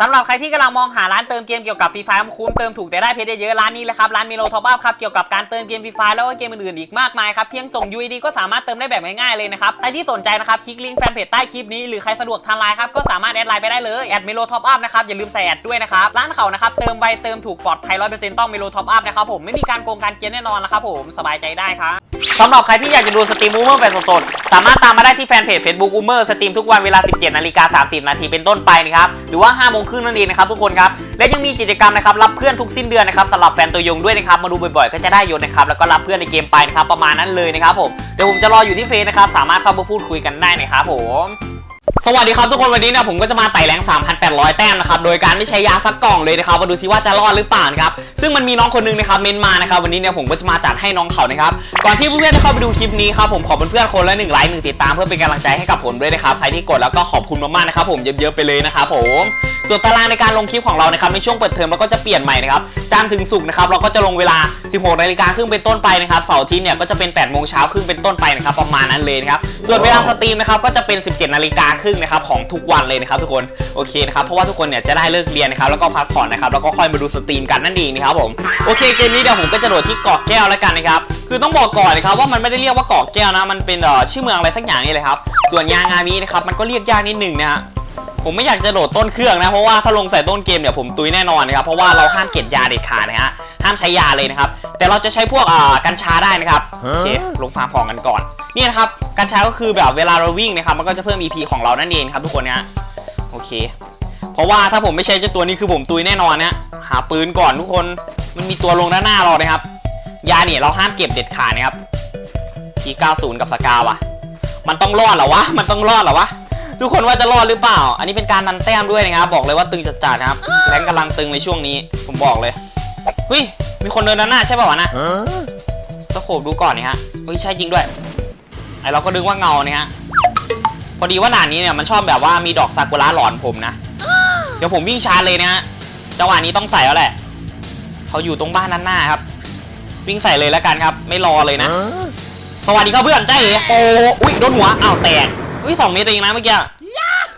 สำหรับใครที่กำลังมองหาร้านเติมเกมเกี่ยวกับฟรีไฟคุ้มเติมถูกแต่ได้เพชรเยอะร้านนี้เลยครับร้านมิโลท็อปอัพครับเกี่ยวกับการเติมเกมฟรีไฟแล้วก็เกมอื่นๆอีกมากมายครับเพียงส่ง UID ก็สามารถเติมได้แบบง่ายๆเลยนะครับใครที่สนใจนะครับคลิกลิงก์แฟนเพจใต้คลิปนี้หรือใครสะดวกทางไลน์ครับก็สามารถแอดไลน์ไปได้เลยแอดมิโลท็อปอัพนะครับอย่าลืมใส่แอดด้วยนะครับร้านเขานะครับเติมไวเติมถูกปลอดภัย100%ต้องมิโลท็อปอัพนะครับผมไม่มีการโกงการเกียนแน่นอนนะครับผมสบายใจได้ครับ สำหรับใครที่อยากจะดูสตรีมอูเมอร์แบบสดๆ สามารถตามมาได้ที่แฟนเพจ Facebook อูเมอร์สตรีมทุกวันเวลา 17นาฬิกา30 นาทีเป็นต้นไปนะครับ หรือว่า5โมงครึ่งนั่นเองนะครับทุกคนครับ และยังมีกิจกรรมนะครับรับเพื่อนทุกสิ้นเดือนนะครับสำหรับแฟนตัวยงด้วยนะครับ มาดูบ่อยๆ ก็จะได้ยศนะครับ แล้วก็รับเพื่อนในเกมไปนะครับประมาณนั้นเลยนะครับผม เดี๋ยวผมจะรออยู่ที่เฟซนะครับ สามารถเข้ามาพูดคุยกันได้นะครับผม สวัสดีครับทุกคนวันนี้เนี่ยผมก็จะมาไต่แรง3,800 แต้มนะครับโดยการไม่ใช้ยาสักกล่องเลยนะครับมาดูซิว่าจะรอดหรือเปล่านะครับซึ่งมันมีน้องคนหนึงนะครับเมนมานะครับวันนี้เนี่ยผมก็จะมาจัดให้น้องเขานะครับก่อนที่เพื่อนๆจะเข้าไปดูคลิปนี้ครับผมขอเพื่อนๆคนละหนึ่งไลค์หนึ่งติดตามเพื่อเป็นกำลังใจให้กับผมด้วยนะครับใครที่กดแล้วก็ขอบคุณมากๆนะครับผมเยอะๆไปเลยนะครับผม ส่วนตารางในการลงคลิปของเรานะครับในช่วงเปิดเทอมเราก็จะเปลี่ยนใหม่นะครับจันทร์ถึงศุกร์นะครับเราก็จะลงเวลา 16นาฬิกาครึ่งเป็นต้นไปนะครับเสาร์อาทิตย์เนี่ยก็จะเป็น8โมงเช้าครึ่งเป็นต้นไปนะครับประมาณนั้นเลยนะครับส่วนเวลาสตรีมนะครับก็จะเป็น 17นาฬิกาครึ่งนะครับของทุกวันเลยนะครับทุกคนโอเคนะครับเพราะว่าทุกคนเนี่ยจะได้เลิกเรียนนะครับแล้วก็พักผ่อนนะครับแล้วก็ค่อยมาดูสตรีมกันนั่นเองนะครับผมโอเคเกมนี้เดี๋ยวผมก็จะโดดที่เกาะแก้วแล้วกันนะครับคือต้องบอกก่อนนะครับว่ามันไม่ได้เรียกว่าเกาะแก้วนะมันเป็นชื่อเมืองอะไรสักอย่างนี่เลยครับส่วนยางามีนะครับมันก็เรียกยากนิดหนึงนะฮะ ผมไม่อยากจะโดดต้นเครื่องนะ เพราะว่าถ้าลงใส่ต้นเกมเนี่ยผมตุยแน่นอนนะครับ เพราะว่าเราห้ามเก็บยาเด็ดขาดนะฮะ ห้ามใช้ยาเลยนะครับ แต่เราจะใช้พวกอ่ากัญชาได้นะครับ โอเค ลงฟาร์มพองกันก่อน นี่นะครับ กัญชาก็คือแบบเวลาเราวิ่งนะครับ มันก็จะเพิ่ม EP ของเรานั่นเองครับทุกคนนะฮะโอเค เพราะว่าถ้าผมไม่ใช้เจ้าตัวนี้คือผมตุยแน่นอนนะหาปืนก่อนทุกคน มันมีตัวลงด้านหน้าเรานะครับ ยาเนี่ยเราห้ามเก็บเด็ดขาดนะครับที90 กับสกาว่ะมันต้องรอดเหรอวะ มันต้องรอดเหรอวะ ทุกคนว่าจะรอดหรือเปล่า อันนี้เป็นการดันแต้มด้วยนะครับบอกเลยว่าตึงจัดๆนะครับแรงกำลังตึงในช่วงนี้ ผมบอกเลยเฮ้ยมีคนเดินด้านหน้าใช่ป่าวะนะสโคบดูก่อนนี่ฮะเฮ้ยใช่จริงด้วยไอเราก็ดึงว่าเงาเนี่ยฮะพอดีว่าด่านนี้เนี่ยมันชอบแบบว่ามีดอกซากุระหลอนผมนะเดี๋ยวผมวิ่งชาร์จเลยนะฮะจังหวะนี้ต้องใส่แล้วแหละเขาอยู่ตรงบ้านด้านหน้าครับ วิ่งใส่เลยแล้วกันครับ ไม่รอเลยนะ สวัสดีครับเพื่อนใจาเอ๋โอ้อุ้ยโดนหัวอ้าวแตก อุ้ยสองเมตรเองนะเมื่อกี้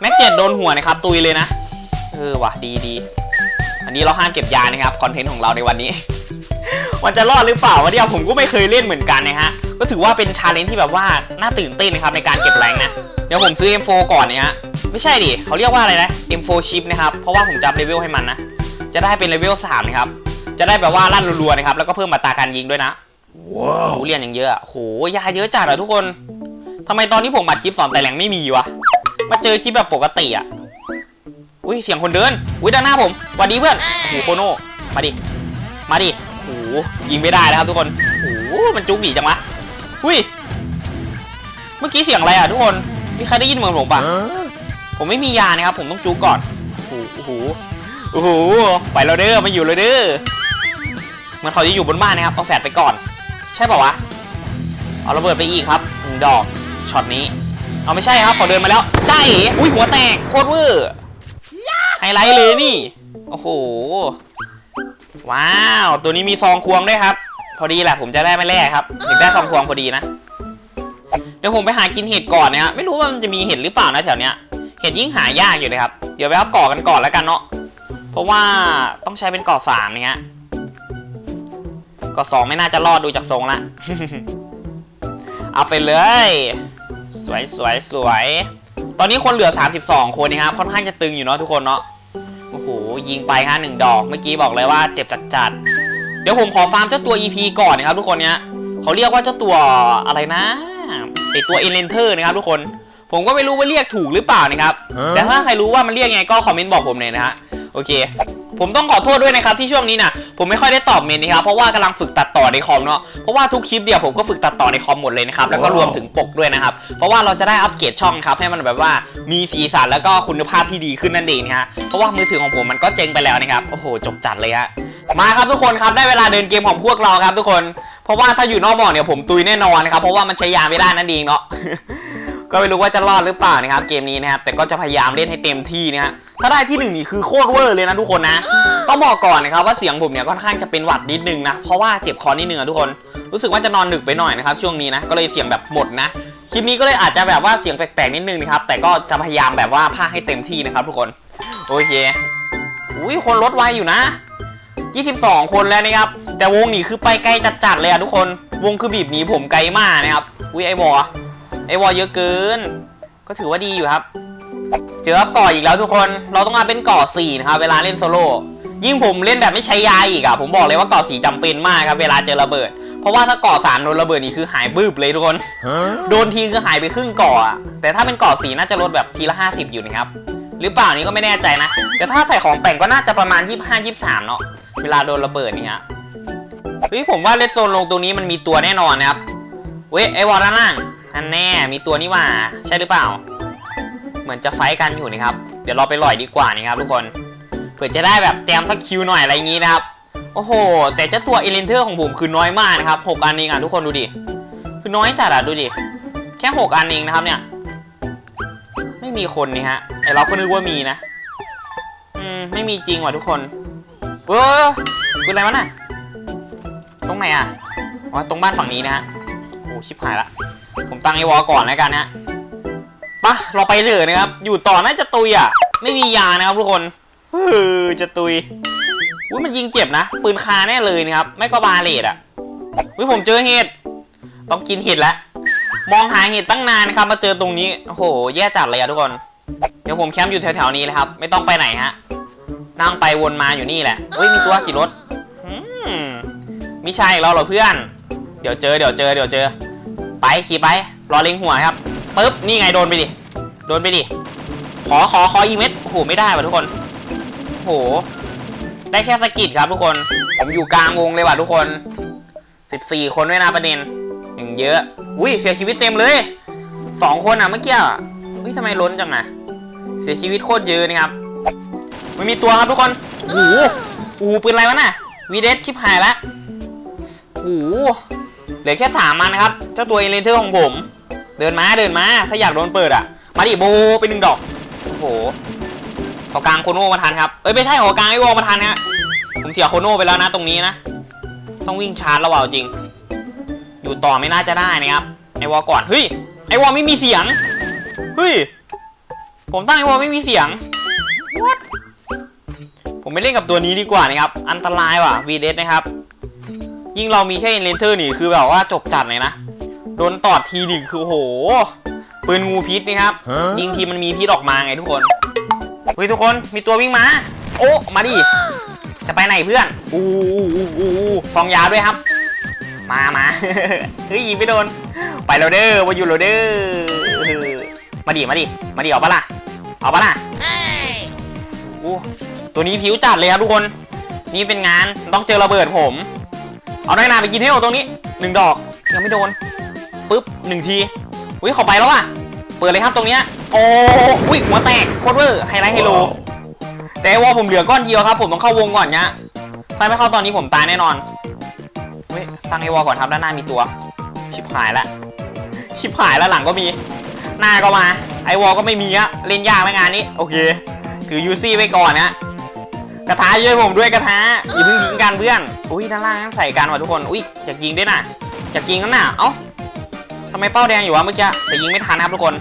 แม็กเจ็ดโดนหัวนะครับตุยเลยนะเออว่ะดีดีอันนี้เราห้ามเก็บยานะครับคอนเทนต์ของเราในวันนี้ มันจะรอดหรือเปล่าวะเนี่ยผมก็ไม่เคยเล่นเหมือนกันนะฮะก็ถือว่าเป็นชาเลนจ์ที่แบบว่าน่าตื่นเต้นนะครับในการเก็บแรงนะเดี๋ยวผมซื้อ M4 ก่อนเนี่ยฮะไม่ใช่ดิเขาเรียกว่าอะไรนะ M4 chip นะครับเพราะว่าผมจะอัพเลเวลให้มันนะจะได้เป็นเลเวล3นะครับจะได้แบบว่าลั่นรัวๆนะครับแล้วก็เพิ่มอัตราการยิงด้วยนะว้าวเรียนอย่างเยอะอะโหยาเยอะจัดอะทุกคน ทำไมตอนที่ผมอัดคลิปสอนแต่แหลงไม่มีวะ มาเจอคลิปแบบปกติอะอุ้ยเสียงคนเดิน อุ้ยด้านหน้าผมหวัสดีเพื่อนโอ้โหโคโน่มาดิ มาดิโอ้โหยิงไม่ได้นะครับทุกคนโอ้โหมันจุกดีจังวะ อุ้ย เมื่อกี้เสียงอะไรอะทุกคน มีใครได้ยินเหมือนผมปะผมไม่มียานะครับ ผมต้องจุกก่อนโอ้โหโอ้โหไปแล้วเด้อมาอยู่เลยเด้อเหมันเขาจะอยู่บนบ้านนะครับเอาแฟดไปก่อน ใช่ป่าวะ เอาระเบิดไปอีกครับหนึ่งดอก ช็อตนี้ เอาไม่ใช่ครับขอเดินมาแล้วใจาเอ๋อุ้ยหัวแตกโคตรเวอร์ไฮไลท์เลยนี่ โอ้โห ว้าว ตัวนี้มีซองควงด้วยครับ พอดีแหละผมจะได้ไม่แลกครับถึงได้ซองควงพอดีนะ เดี๋ยวผมไปหากินเห็ดก่อนนะฮะไม่รู้ว่ามันจะมีเห็ดหรือเปล่านะแถวเนี้ย เห็ดยิ่งหายากอยู่เลยครับ เดี๋ยวไปอัพก่อกันก่อนแล้วกันเนาะ เพราะว่าต้องใช้เป็นก่อสามเนี่ยฮะก่อสองไม่น่าจะรอดดูจากทรงละ เอาไปเลย สวยสวยสวย ตอนนี้คนเหลือ 32 คนนะครับ ค่อนข้างจะตึงอยู่เนาะทุกคนเนาะ โอ้โห ยิงไปฮะหนึ่งดอก เมื่อกี้บอกเลยว่าเจ็บจัดจัดๆเดี๋ยวผมขอฟาร์มเจ้าตัว EP ก่อนนะครับทุกคนเนี้ยเขาเรียกว่าเจ้าตัวอะไรนะไอตัวเอเลนเทอร์นะครับทุกคน ผมก็ไม่รู้ว่าเรียกถูกหรือเปล่านะครับ แต่ถ้าใครรู้ว่ามันเรียกไงก็คอมเมนต์บอกผมเลยนะฮะ โอเค ผมต้องขอโทษด้วยนะครับที่ช่วงนี้นะผมไม่ค่อยได้ตอบเมนนะครับเพราะว่ากำลังฝึกตัดต่อในคอมเนาะเพราะว่าทุกคลิปเดียวผมก็ฝึกตัดต่อในคอมหมดเลยนะครับแล้วก็รวมถึงปกด้วยนะครับเพราะว่าเราจะได้อัปเกรดช่องครับให้มันแบบว่ามีสีสันแล้วก็คุณภาพที่ดีขึ้นนั่นเองนะฮะเพราะว่ามือถือของผมมันก็เจ๊งไปแล้วนะครับโอ้โหจบจัดเลยฮะมาครับทุกคนครับได้เวลาเดินเกมของพวกเราครับทุกคน เพราะว่าถ้าอยู่นอกบ่อเนี่ยผมตุยแน่นอนนะครับเพราะว่ามันใช้ยาไม่ได้นั่นเองเนาะ ก็ไม่รู้ว่าจะรอดหรือเปล่านะครับเกมนี้นะครับแต่ก็จะพยายามเล่นให้เต็มที่นะฮะถ้าได้ที่หนึ่งนี่คือโคตรเวอร์เลยนะทุกคนนะต้องบอกก่อนนะครับว่าเสียงผมเนี่ยค่อนข้างจะเป็นหวัดนิดนึงนะเพราะว่าเจ็บคอนิดนึงอะทุกคนรู้สึกว่าจะนอนดึกไปหน่อยนะครับช่วงนี้นะก็เลยเสียงแบบหมดนะคลิปนี้ก็เลยอาจจะแบบว่าเสียงแปลกๆนิดนึงนะครับแต่ก็จะพยายามแบบว่าพากให้เต็มที่นะครับทุกคนโอเคอุ้ยคนลดไวอยู่นะ 22 คนแล้วนะครับแต่วงนี้คือไปไกลจัดๆเลยอะทุกคนวงคือบีบหนีผมไกลมากนะครับอุ้ยไอวอ ไอวอเยอะเกิน ก็ถือว่าดีอยู่ครับ เจอเกาะอีกแล้วทุกคน เราต้องมาเป็นเกาะสี่นะครับ เวลาเล่นโซโล่ยิ่งผมเล่นแบบไม่ใช้ยาอีกอะผมบอกเลยว่าเกาะสีจำเป็นมากครับ เวลาเจอระเบิด เพราะว่าถ้าเกาะสามโดนระเบิดนี่คือหายบึ้บเลยทุกคน โดนทีคือหายไปครึ่งเกาะอะแต่ถ้าเป็นเกาะสีน่าจะลดแบบทีละ50อยู่นะครับ หรือเปล่านี่ก็ไม่แน่ใจนะ แต่ถ้าใส่ของแต่งก็น่าจะประมาณ25 23เนาะ เวลาโดนระเบิดนี่ฮะเฮ้ยผมว่าเลดโซนลงตรงนี้มันมีตัวแน่นอนนะครับ เว้ยไอวอลด้านล่าง อันแน่มีตัวนี่ว่า ใช่หรือเปล่า เหมือนจะไฟกันอยู่นี่ครับ เดี๋ยวเราไปลอยดีกว่านี่ครับทุกคนเผื่อจะได้แบบแจมสักคิวหน่อยอะไรอย่างนี้นะครับ โอ้โห แต่เจ้าตัวเอเลนเทอร์ของผมคือน้อยมากนะครับ6อันเองอะทุกคนดูดิ คือน้อยจัดอะดูดิ แค่6อันเองนะครับเนี่ย ไม่มีคนนี่ฮะไอเราก็นึกว่ามีนะ อืม ไม่มีจริงว่ะทุกคนเออเป็นอะไรวะน่ะ ตรงไหนอะ อ๋อ ตรงบ้านฝั่งนี้นะฮะ โอ้ชิบหายละ ตั้งไอวอลก่อนแล้วกันนะปะเราไปเลยนะครับ อยู่ต่อน่าจะตุยอะ ไม่มียานะครับทุกคนเฮ้อจะตุยอุ้ยมันยิงเจ็บนะ ปืนคาแน่เลยนะครับ ไม่ก็บาเลตอะอุ้ยผมเจอเห็ด ต้องกินเห็ดแล้ว มองหาเห็ดตั้งนานนะครับ มาเจอตรงนี้ โอ้โห แย่จัดเลยอะทุกคน เดี๋ยวผมแคมป์อยู่แถวๆนี้เลยครับ ไม่ต้องไปไหนฮะ นั่งไปวนมาอยู่นี่แหละเฮ้ยมีตัวขี่รถอืมมิใช่เราเหรอเพื่อน เดี๋ยวเจอ เดี๋ยวเจอ เดี๋ยวเจอ ไปขี่ไป รอเล็งหัวครับปึ๊บนี่ไงโดนไปดิโดนไปดิขอขอขออีเม็ดโอ้โหไม่ได้ว่ะทุกคนโอ้โหได้แค่สกิดครับทุกคน ผมอยู่กลางวงเลยว่ะทุกคน 14 คนด้วยนะประเด็นอย่างเยอะอุ้ยเสียชีวิตเต็มเลยสองคนอะเมื่อกี้อุ้ยทำไมล้นจังนะเสียชีวิตโคตรเยอะนี่ครับไม่มีตัวครับทุกคนโอ้โหโอ้โหปืนอะไรวะน่ะวีเดสชิบหายละโอ้โห เหลือแค่สามมันนะครับ เจ้าตัวเอเลนเทอร์ของผม เดินมาเดินมาถ้าอยากโดนเปิดอะ มาดิโบไปหนึ่งดอก โอ้โหขอกลางโคโน่มาทันครับ เอ้ยไม่ใช่ขอกลางไอวอลมาทันฮะผมเสียโคโน่ไปแล้วนะตรงนี้นะ ต้องวิ่งชาร์จระหว่างจริง อยู่ต่อไม่น่าจะได้นะครับ ไอวอลก่อน เฮ้ย ไอวอลไม่มีเสียง เฮ้ย ผมตั้งไอวอลไม่มีเสียง What ผมไม่เล่นกับตัวนี้ดีกว่านะครับ อันตรายว่ะ v d นะครับ ยิ่งเรามีแค่เลนเทอร์นี่คือแบบว่าจบจัดเลยนะ โดนตอดทีนี่คือโห ปืนงูพิษนะครับ ยิงทีมันมีพิษออกมาไงทุกคนเฮ้ยทุกคนมีตัววิ่งมา โอ้มาดิ จะไปไหนเพื่อน อู้อู้อู้อู้อู้ซองยาด้วยครับ มามาเฮ้ยยิงไม่โดน ไปแล้วเด้อมาอยู่แล้วเด้อมาดิมาดิมาดิเอาปะล่ะเอาปะล่ะอู้ตัวนี้ผิวจัดเลยครับทุกคน นี่เป็นงานต้องเจอระเบิดผม เอาได้นานไปกินเทลตรงนี้หนึ่งดอกยังไม่โดนปึ๊บหนึ่งทีอุ้ยขาไปแล้วอะเปิดเลยครับตรงเนี้ยโอ้อุ้ยหัวแตกโคตรเวอร์ไฮไลท์ไฮโลแต่ว่าผมเหลือก้อนเดียวครับ ผมต้องเข้าวงก่อนเนี้ยถ้าไม่เข้าตอนนี้ผมตายแน่นอนเฮ้ยตั้งไอวอลก่อนครับด้านหน้ามีตัว ชิบหายละชิบหายแล้วหลังก็มี หน้าก็มาไอวอลก็ไม่มีอะเล่นยากไหมงานนี้ โอเค คือยูซี่ไปก่อนนะ กระทะช่วยผมด้วยกระทะอย่าเพิ่งยิงกันเพื่อน อุ้ยด้านล่างใส่กันว่ะทุกคน อุ้ยจะยิงด้วยนะจะยิงกันน่ะ เอ้าทำไมเป้าแดงอยู่วะเมื่อกี้แต่ยิงไม่ทันครับทุกคน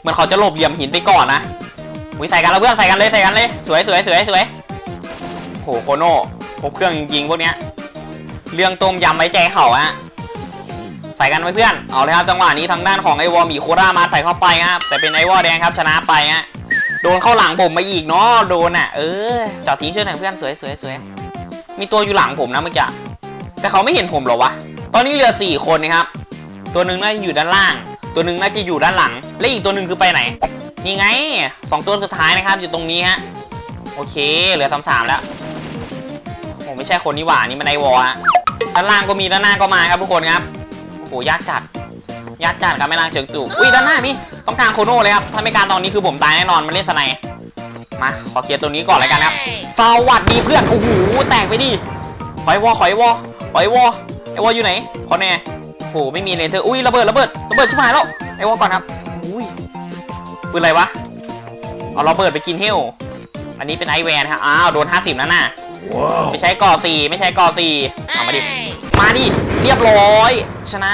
เหมือนเขาจะหลบเหลี่ยมหินไปก่อนนะ อุ้ยใส่กันแล้วเพื่อนใส่กันเลยใส่กันเลย สวยสวยสวยสวยโหโคโน่ครบเครื่องจริงๆพวกเนี้ย เรื่องต้มยำไว้ใจเขาฮะใส่กันไว้เพื่อน เอาเลยครับจังหวะนี้ทางด้านของไอวอลหมีโครามาใส่เข้าไปฮะแต่เป็นไอวอลแดงครับชนะไปฮะ โดนเข้าหลังผมมาอีกเนาะโดนอะ เออจอดทิ้งช่วยหน่อยเพื่อนสวยสวยสวยมีตัวอยู่หลังผมนะเมื่อกี้แต่เขาไม่เห็นผมหรอวะตอนนี้เหลือสี่คนนะครับ ตัวหนึ่งน่าจะอยู่ด้านล่าง ตัวหนึ่งน่าจะอยู่ด้านหลัง และอีกตัวหนึ่งคือไปไหนนี่ไงสองตัวสุดท้ายนะครับอยู่ตรงนี้ฮะโอเค เหลือสามสามแล้วผมไม่ใช่คนนี่หว่านี่มันไอวอฮะด้านล่างก็มีด้านหน้าก็มาครับทุกคนครับโอ้โหยากจัด ยากจัดครับไม่ล่างเชิงตู่อุ้ยด้านหน้ามีต้องการโคโน่เลยครับถ้าไม่การตอนนี้คือผมตายแน่นอนมันเล่นสไนด์มาขอเคลียร์ตัวนี้ก่อนเลยกันครับสวัสดีเพื่อนโอ้โหแตกไปดิขอยวอขอยวอขอยวอไอวออยู่ไหนขอแน่โอ้โหไม่มีเลเซอร์อุ้ยระเบิดระเบิดระเบิดชิบหายแล้วไอวอก่อนครับอุ้ยปืนอะไรวะเอาระเบิดไปกินเฮลอันนี้เป็นไอแวนครับอ้าวโดน 50นั่นน่ะไม่ใช่ก่อสี่ไม่ใช่ก่อสี่เอามาดิมาดิเรียบร้อย ชนะ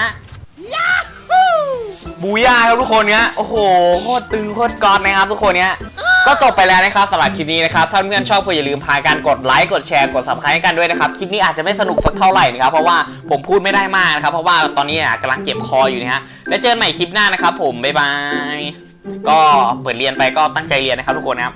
บูย่าครับทุกคนเนี้ยโอ้โหโคตรตึงโคตรกอดนะครับทุกคนเนี้ยก็จบไปแล้วนะครับสำหรับคลิปนี้นะครับถ้าเพื่อนชอบก็อย่าลืมพากันกดไลค์กดแชร์กด subscribe ให้กันด้วยนะครับคลิปนี้อาจจะไม่สนุกสักเท่าไหร่นะครับเพราะว่าผมพูดไม่ได้มากนะครับเพราะว่าตอนนี้อะกำลังเจ็บคออยู่นะฮะแล้วเจอกันใหม่คลิปหน้านะครับผมบ๊ายบายก็เปิดเรียนไปก็ตั้งใจเรียนนะครับทุกคนนะครับ